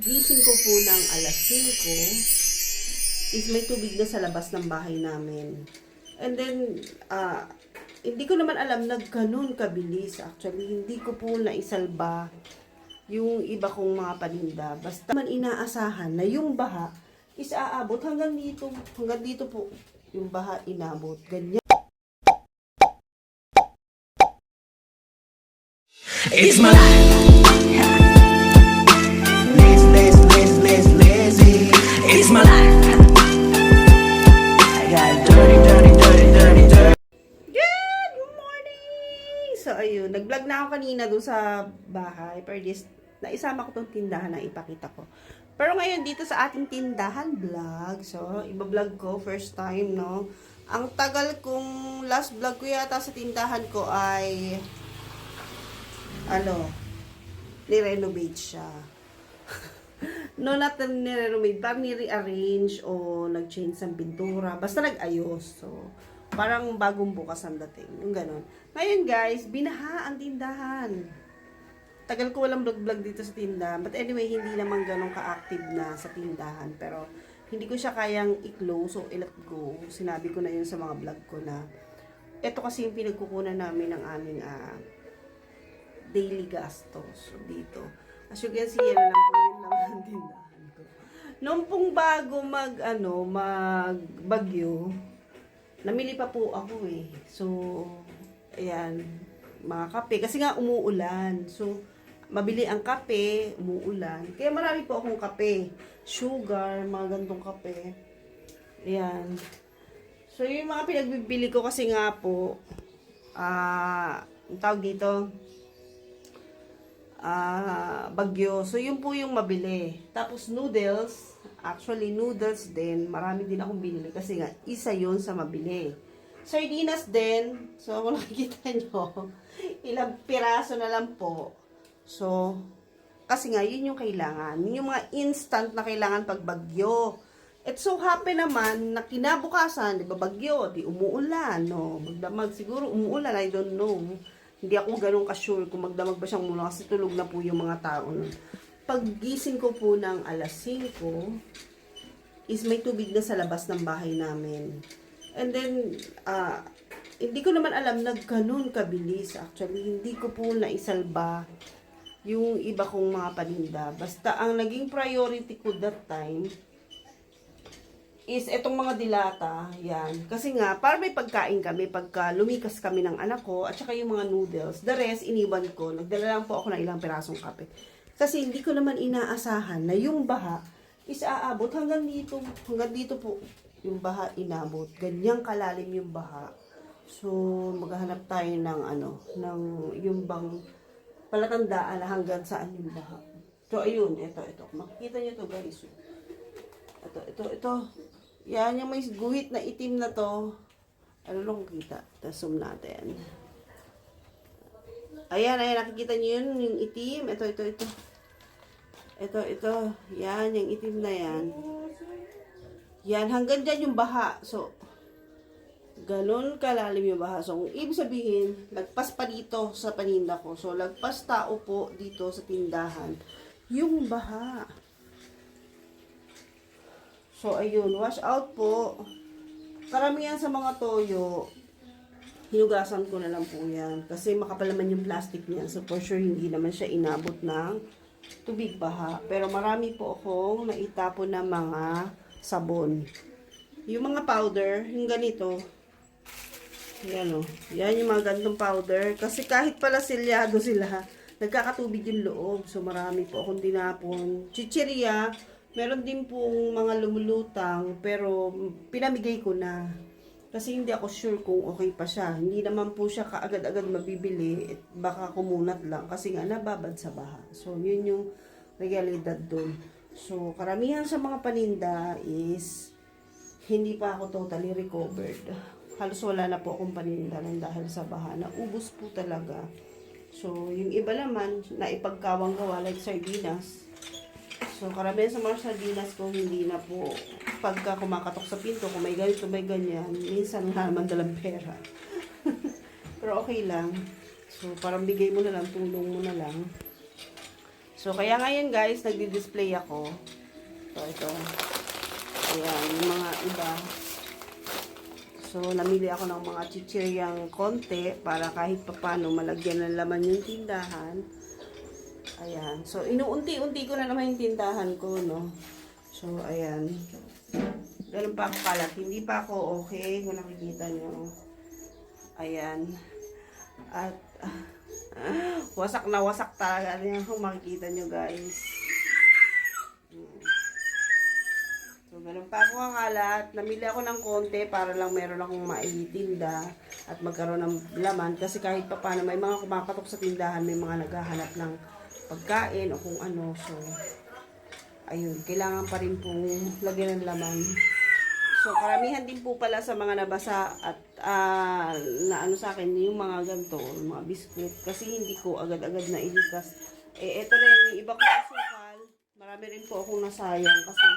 Gising ko po ng alas 5 is may tubig na sa labas ng bahay namin. And then, ah, hindi ko naman alam na ganun kabilis. Actually, hindi ko po naisalba yung iba kong mga paninda. Basta man inaasahan na yung baha is aabot hanggang dito. Hanggang dito po yung baha inabot. Ganyan. It's my life. Na ako kanina doon sa bahay. Pero this, naisama ko tong tindahan na ipakita ko. Pero ngayon, dito sa ating tindahan vlog. So, iba-vlog ko. First time, no? Ang tagal kong last vlog ko yata sa tindahan ko ay ano, ni-renovate siya. no, not ni-renovate, parang ni-rearrange o nag-change ng pintura. Basta nag-ayos. So, parang bagong bukas ang dating. Yung ganun. Ngayon guys, binaha ang tindahan. Tagal ko walang vlog-vlog dito sa tindahan. But anyway, hindi naman ganun ka-active na sa tindahan. Pero, hindi ko siya kayang i-close o i-let go. Sinabi ko na yun sa mga vlog ko na ito kasi yung pinagkukunan namin ng aming ah, daily gastos dito. As you can see, yan lang po yung laman ng tindahan ko. Noong pong bago mag, ano, mag bagyo, namili pa po ako eh. So, ayan, mga kape. Kasi nga umuulan. So, mabili ang kape, umuulan. Kaya marami po akong kape. Sugar, mga gantong kape. Ayan. So, yung mga pinagbibili ko kasi nga po, ah, ang tawag dito, ah, bagyo. So, yun po yung mabili. Tapos, noodles. Actually, noodles din. Marami din akong binili kasi nga, isa yun sa mabili. Sardinas din. So, kung nakikita nyo, ilang piraso na lang po. So, kasi nga, yun yung kailangan. Yun yung mga instant na kailangan pag bagyo. It so happen naman na kinabukasan, di ba bagyo, di umuulan, no? Magdamag siguro umuulan, I don't know. Hindi ako ganun ka-sure kung magdamag ba siyang muna kasi tulog na po yung mga tao. No? Paggising ko po ng alas 5, is may tubig na sa labas ng bahay namin. And then, ah, hindi ko naman alam na ganun kabilis. Actually, hindi ko po naisalba yung iba kong mga paninda. Basta ang naging priority ko that time, is etong mga dilata, yan. Kasi nga, para may pagkain kami, pagka lumikas kami ng anak ko, at saka yung mga noodles, the rest, iniwan ko. Nagdala lang po ako ng ilang pirasong kape. Kasi hindi ko naman inaasahan na yung baha is aabot hanggang dito. Hanggang dito po, yung baha inabot. Ganyang kalalim yung baha. So, maghahanap tayo ng ano, ng yung bang palatandaan na hanggang saan yung baha. So, ayun, ito, ito. Makikita nyo to guys. Ito, ito, ito. Yan, yung may guhit na itim na to. Ano lang kita? Zoom natin. Ayan, ayan, nakikita nyo yun, yung itim. Ito, ito, ito. Ito, ito. Yan, yung itim na yan. Yan, hanggang dyan yung baha. So, ganun kalalim yung baha. So, ibig sabihin, lagpas pa dito sa paninda ko. So, lagpas tao po dito sa tindahan. Yung baha. So, ayun, wash out po. Karamihan sa mga toyo, hinugasan ko na lang po yan. Kasi makapal naman yung plastic niya. So, for sure, hindi naman siya inabot ng tubig baha. Pero marami po akong naitapon na mga sabon. Yung mga powder, yung ganito, yan o. Yan yung mga gantong powder. Kasi kahit pala silyado sila, nagkakatubig yung loob. So, marami po akong dinapon. Chichirya, meron din pong mga lumulutang, pero pinamigay ko na. Kasi hindi ako sure kung okay pa siya. Hindi naman po siya kaagad-agad mabibili. At baka kumunat lang. Kasi nga, nababad sa baha. So, yun yung realidad doon. So, karamihan sa mga paninda is hindi pa ako totally recovered. Halos wala na po akong paninda ng dahil sa baha. Naubos po talaga. So, yung iba naman, na ipagkawang gawa like sardinas. So, karamihan sa mga sardinas ko, hindi na po pagka kumakatok sa pinto, kung may ganito, may ganyan, minsan nga naman dalang pera. Pero okay lang. So, parang bigay mo na lang, tulong mo na lang. So, kaya ngayon guys, nagdi-display ako. So, ito. Ayan, yung mga iba. So, namili ako ng mga chichiryang konti para kahit papano malagyan ng laman yung tindahan. Ayan. So, inuunti-unti ko na naman yung tindahan ko, no? So, ayan. Ganun pa ako kalat. Hindi pa ako okay kung nakikita nyo. Ayan. At, ah, wasak na wasak talaga. Ano yan kung makikita nyo, guys. So, ganun pa ako kakalat. Namili ako ng konti para lang meron akong maitinda at magkaroon ng laman. Kasi kahit pa paano, may mga kumakatok sa tindahan, may mga naghahanap ng pagkain o kung ano. So, ayun, kailangan pa rin pong lagyan ng laman. So, karamihan din po pala sa mga nabasa at ah, na ano sa akin, yung mga ganito, yung mga biskuit. Kasi hindi ko agad-agad na ilikas. Eh, eto rin, yung iba ko asukal. Marami rin po akong nasayang kasi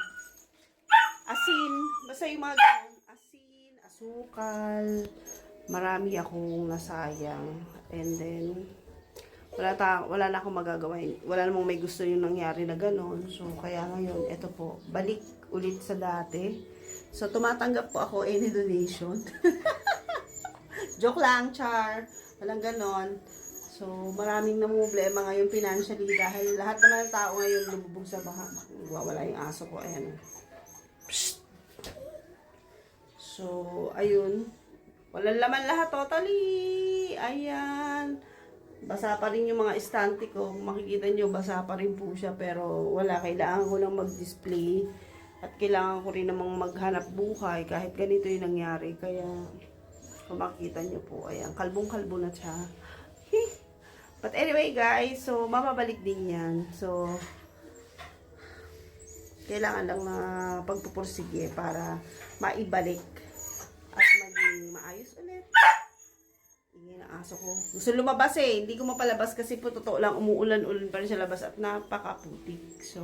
asin, basta yung mga ganun, asin, asukal, marami akong nasayang. And then, wala, ta, wala na akong magagawa. Wala namang may gusto yung nangyari na gano'n. So, kaya ngayon, eto po, balik ulit sa dati. So, tumatanggap po ako any donation. Joke lang, Char. Walang ganon. So, maraming namumblema ngayon financially dahil lahat naman ng tao ngayon lumubog sa baha. Wawala yung aso ko. Ayan. So, ayun. Walang laman lahat totally. Ayan. Basa pa rin yung mga estante ko. Makikita nyo, basa pa rin po siya. Pero wala, kailangan ko lang mag-display. At kailangan ko rin namang maghanap buhay kahit ganito yung nangyari. Kaya, kung makikita nyo po, ayan, kalbong-kalbo na siya. But anyway guys, so mamabalik din yan. So, kailangan lang na pagpupursige para maibalik at maging maayos ulit. Aso ko. Gusto lumabas eh. Hindi ko mapalabas kasi po totoo lang umuulan-ulan pa rin sa labas at napakaputik. So,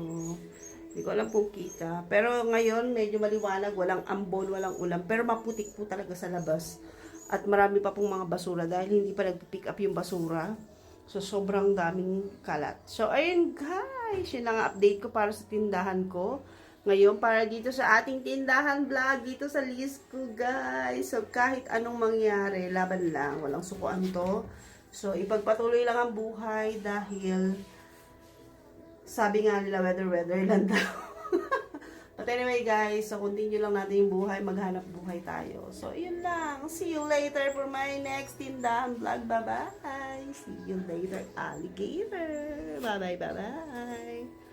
hindi ko alam kung kita. Pero ngayon, medyo maliwanag. Walang ambon, walang ulan. Pero maputik po talaga sa labas. At marami pa pong mga basura dahil hindi pa nag-pick up yung basura. So, sobrang daming kalat. So, ayun guys. Yun ang update ko para sa tindahan ko. Ngayon, para dito sa ating tindahan vlog, dito sa list guys. So, kahit anong mangyari, laban lang. Walang sukuan to. So, ipagpatuloy lang ang buhay dahil sabi nga nila weather-weather lang daw. But anyway guys, so continue lang natin yung buhay, maghanap buhay tayo. So yun lang. See you later for my next tindahan vlog. Bye-bye. See you later, alligator. Bye-bye, bye-bye.